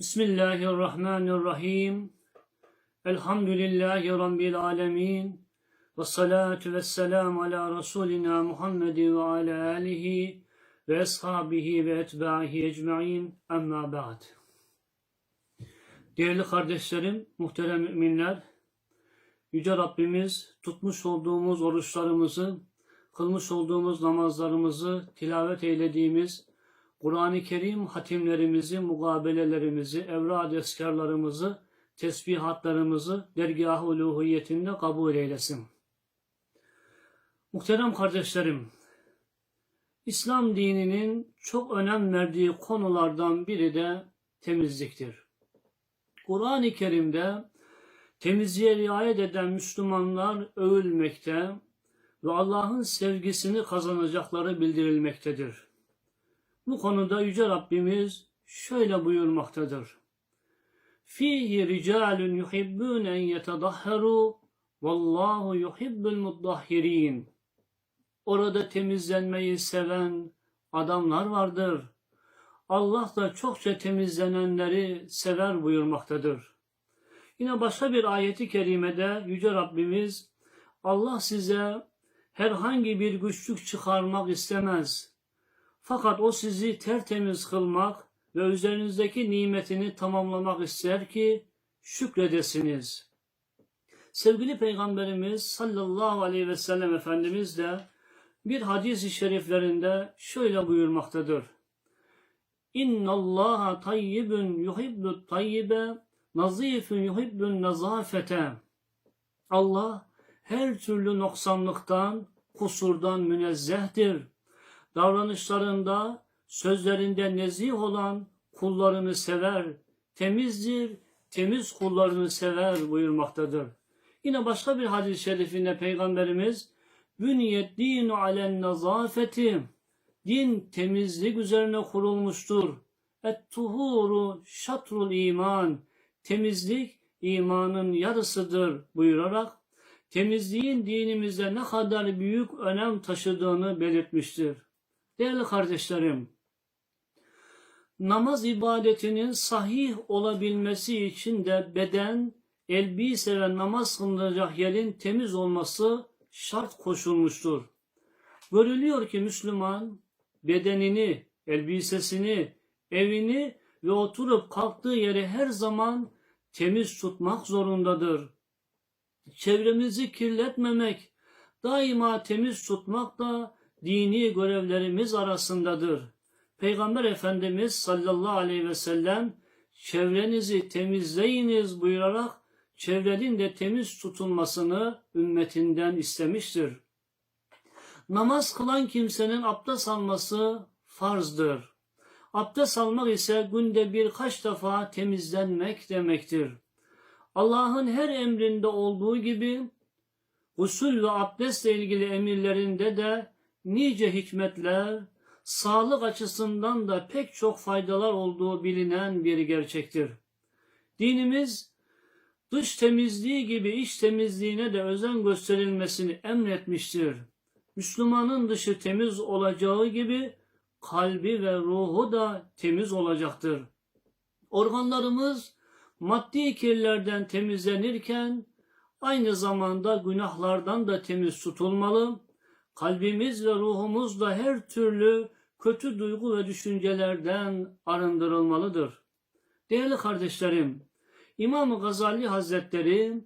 Bismillahirrahmanirrahim. Elhamdülillahi Rabbil alemin. Ve salatu ve selamu ala Resulina Muhammedin ve ala alihi ve ashabihi ve etbahi ecma'in. Amma ba'd. Değerli kardeşlerim, muhterem müminler, Yüce Rabbimiz tutmuş olduğumuz oruçlarımızı, kılmış olduğumuz namazlarımızı, tilavet eylediğimiz Kur'an-ı Kerim hatimlerimizi, mukabelelerimizi, evrad eskarlarımızı, tesbihatlarımızı dergah-ı uluhiyetinde kabul eylesin. Muhterem kardeşlerim, İslam dininin çok önem verdiği konulardan biri de temizliktir. Kur'an-ı Kerim'de temizliğe riayet eden Müslümanlar övülmekte ve Allah'ın sevgisini kazanacakları bildirilmektedir. Bu konuda Yüce Rabbimiz şöyle buyurmaktadır. Fihi ricalun yuhibbun en yetadahharu vallahu yuhibbul mutahhirin. Orada temizlenmeyi seven adamlar vardır. Allah da çokça temizlenenleri sever buyurmaktadır. Yine başka bir ayeti kerimede Yüce Rabbimiz Allah size herhangi bir güçlük çıkarmak istemez. Fakat o sizi tertemiz kılmak ve üzerinizdeki nimetini tamamlamak ister ki şükredesiniz. Sevgili Peygamberimiz sallallahu aleyhi ve sellem Efendimiz de bir hadis-i şeriflerinde şöyle buyurmaktadır. İnna Allaha tayyibun yuhibbu tayyibe nazifun yuhibbun nazafete. Allah her türlü noksanlıktan, kusurdan münezzehtir davranışlarında, sözlerinde nezih olan kullarını sever, temizdir, temiz kullarını sever buyurmaktadır. Yine başka bir hadis-i şerifinde Peygamberimiz Bünyet dinu alen nazafeti Din temizlik üzerine kurulmuştur. Et tuhuru şatrul iman Temizlik imanın yarısıdır buyurarak temizliğin dinimizde ne kadar büyük önem taşıdığını belirtmiştir. Değerli kardeşlerim, namaz ibadetinin sahih olabilmesi için de beden, elbise ve namaz kılınacak yerin temiz olması şart koşulmuştur. Görülüyor ki Müslüman bedenini, elbisesini, evini ve oturup kalktığı yeri her zaman temiz tutmak zorundadır. Çevremizi kirletmemek, daima temiz tutmak da dini görevlerimiz arasındadır. Peygamber Efendimiz sallallahu aleyhi ve sellem çevrenizi temizleyiniz buyurarak çevrenin de temiz tutulmasını ümmetinden istemiştir. Namaz kılan kimsenin abdest alması farzdır. Abdest almak ise günde birkaç defa temizlenmek demektir. Allah'ın her emrinde olduğu gibi usul ve abdestle ilgili emirlerinde de nice hikmetler, sağlık açısından da pek çok faydalar olduğu bilinen bir gerçektir. Dinimiz dış temizliği gibi iç temizliğine de özen gösterilmesini emretmiştir. Müslümanın dışı temiz olacağı gibi kalbi ve ruhu da temiz olacaktır. Organlarımız maddi kirlerden temizlenirken aynı zamanda günahlardan da temiz tutulmalı kalbimiz ve ruhumuz da her türlü kötü duygu ve düşüncelerden arındırılmalıdır. Değerli kardeşlerim, İmam Gazali Hazretleri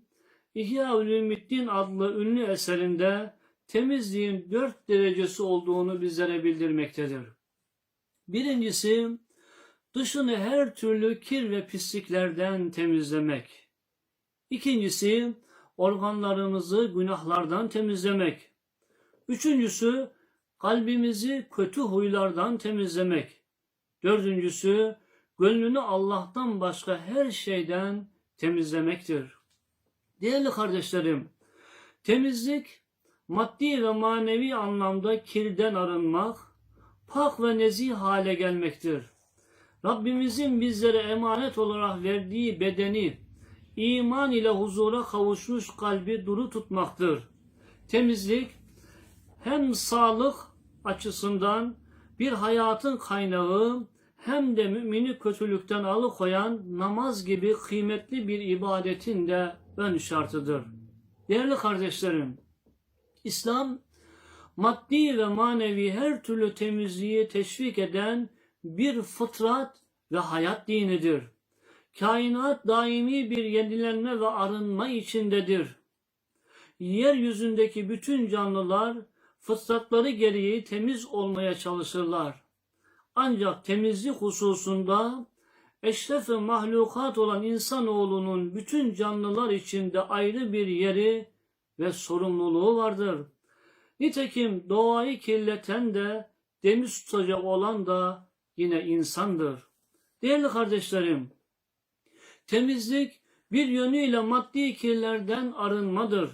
İhya Ulumuddin adlı ünlü eserinde temizliğin dört derecesi olduğunu bizlere bildirmektedir. Birincisi, dışını her türlü kir ve pisliklerden temizlemek. İkincisi, organlarımızı günahlardan temizlemek. Üçüncüsü kalbimizi kötü huylardan temizlemek. Dördüncüsü gönlünü Allah'tan başka her şeyden temizlemektir. Değerli kardeşlerim, temizlik maddi ve manevi anlamda kirden arınmak, pak ve nezih hale gelmektir. Rabbimizin bizlere emanet olarak verdiği bedeni, iman ile huzura kavuşmuş kalbi duru tutmaktır. Temizlik, hem sağlık açısından bir hayatın kaynağı hem de mümini kötülükten alıkoyan namaz gibi kıymetli bir ibadetin de ön şartıdır. Değerli kardeşlerim, İslam maddi ve manevi her türlü temizliği teşvik eden bir fıtrat ve hayat dinidir. Kainat daimi bir yenilenme ve arınma içindedir. Yeryüzündeki bütün canlılar fıtratları gereği temiz olmaya çalışırlar. Ancak temizlik hususunda eşref-i mahlukat olan insanoğlunun bütün canlılar içinde ayrı bir yeri ve sorumluluğu vardır. Nitekim doğayı kirleten de temiz tutacak olan da yine insandır. Değerli kardeşlerim, temizlik bir yönüyle maddi kirlerden arınmadır.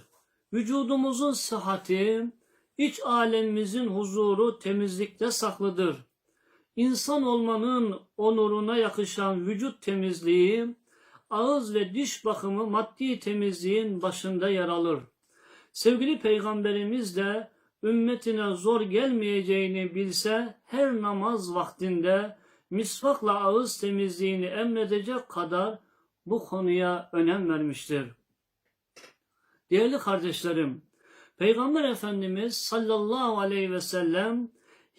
Vücudumuzun sıhhati, iç alemimizin huzuru temizlikte saklıdır. İnsan olmanın onuruna yakışan vücut temizliği, ağız ve diş bakımı maddi temizliğin başında yer alır. Sevgili Peygamberimiz de ümmetine zor gelmeyeceğini bilse her namaz vaktinde misvakla ağız temizliğini emredecek kadar bu konuya önem vermiştir. Değerli kardeşlerim, Peygamber Efendimiz sallallahu aleyhi ve sellem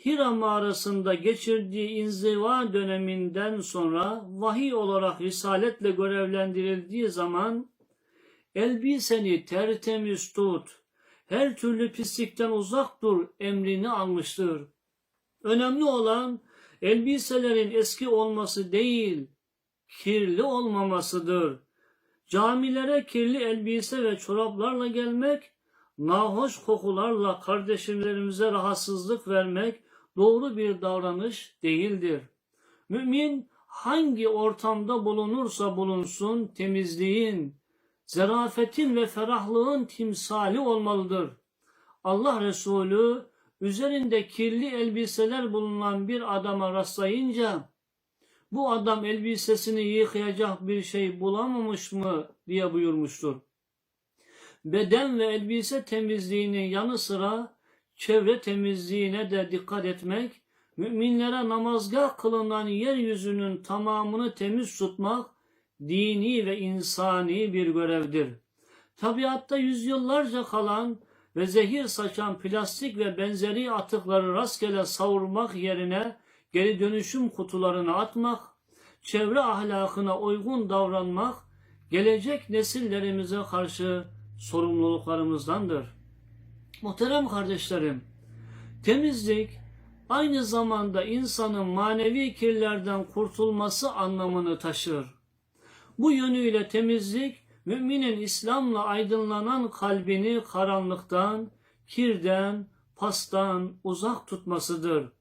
Hira mağarasında geçirdiği inziva döneminden sonra vahiy olarak risaletle görevlendirildiği zaman elbiseni tertemiz tut, her türlü pislikten uzak dur emrini almıştır. Önemli olan elbiselerin eski olması değil, kirli olmamasıdır. Camilere kirli elbise ve çoraplarla gelmek, nahoş kokularla kardeşlerimize rahatsızlık vermek doğru bir davranış değildir. Mümin hangi ortamda bulunursa bulunsun temizliğin, zarafetin ve ferahlığın timsali olmalıdır. Allah Resulü üzerinde kirli elbiseler bulunan bir adama rastlayınca bu adam elbisesini yıkayacak bir şey bulamamış mı diye buyurmuştur. Beden ve elbise temizliğinin yanı sıra çevre temizliğine de dikkat etmek, müminlere namazgah kılınan yeryüzünün tamamını temiz tutmak dini ve insani bir görevdir. Tabiatta yüzyıllarca kalan ve zehir saçan plastik ve benzeri atıkları rastgele savurmak yerine geri dönüşüm kutularına atmak, çevre ahlakına uygun davranmak, gelecek nesillerimize karşı sorumluluklarımızdandır. Muhterem kardeşlerim, temizlik aynı zamanda insanın manevi kirlerden kurtulması anlamını taşır. Bu yönüyle temizlik, müminin İslam'la aydınlanan kalbini karanlıktan, kirden, pastan uzak tutmasıdır.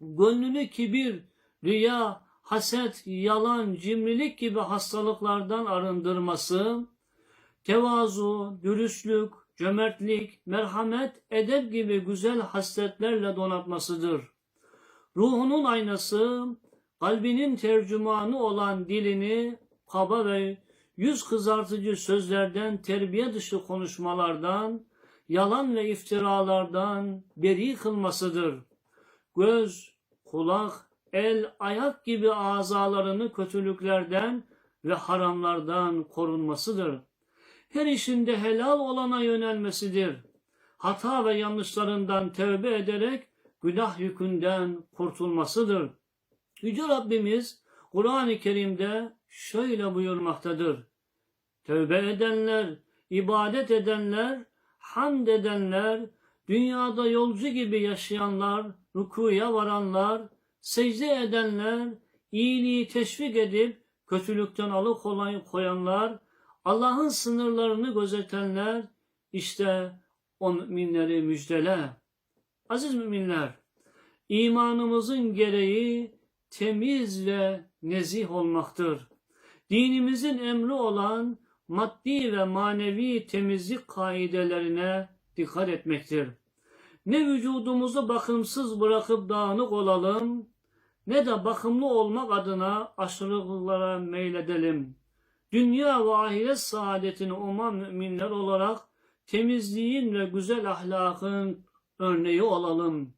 Gönlünü kibir, riya, haset, yalan, cimrilik gibi hastalıklardan arındırması, tevazu, dürüstlük, cömertlik, merhamet, edep gibi güzel hasletlerle donatmasıdır. Ruhunun aynası, kalbinin tercümanı olan dilini kaba ve yüz kızartıcı sözlerden, terbiye dışı konuşmalardan, yalan ve iftiralardan beri kılmasıdır. Göz, kulak, el, ayak gibi azalarını kötülüklerden ve haramlardan korunmasıdır. Her işinde helal olana yönelmesidir. Hata ve yanlışlarından tevbe ederek günah yükünden kurtulmasıdır. Yüce Rabbimiz Kur'an-ı Kerim'de şöyle buyurmaktadır. Tövbe edenler, ibadet edenler, hamd edenler, dünyada yolcu gibi yaşayanlar, rukuya varanlar, secde edenler, iyiliği teşvik edip kötülükten alıkoyanlar, Allah'ın sınırlarını gözetenler, işte o müminleri müjdele. Aziz müminler, imanımızın gereği temiz ve nezih olmaktır. Dinimizin emri olan maddi ve manevi temizlik kaidelerine dikkat etmektir. Ne vücudumuzu bakımsız bırakıp dağınık olalım, ne de bakımlı olmak adına aşırılıklara meyledelim. Dünya ve ahiret saadetini uman müminler olarak temizliğin ve güzel ahlakın örneği olalım.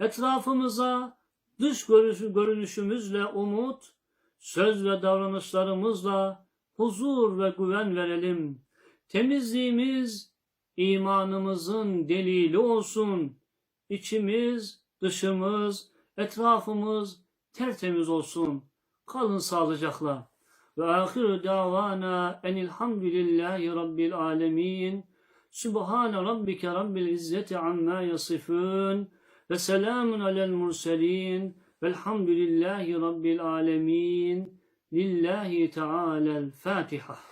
Etrafımıza dış görünüşü- görünüşümüzle umut, söz ve davranışlarımızla huzur ve güven verelim. Temizliğimiz imanımızın delili olsun. İçimiz, dışımız, etrafımız tertemiz olsun. Kalın sağlıcakla. وآخر دعوانا أن الحمد لله رب العالمين سبحان ربك رب العزة عما يصفون وسلام على المرسلين والحمد لله رب العالمين لله تعالى الفاتحة.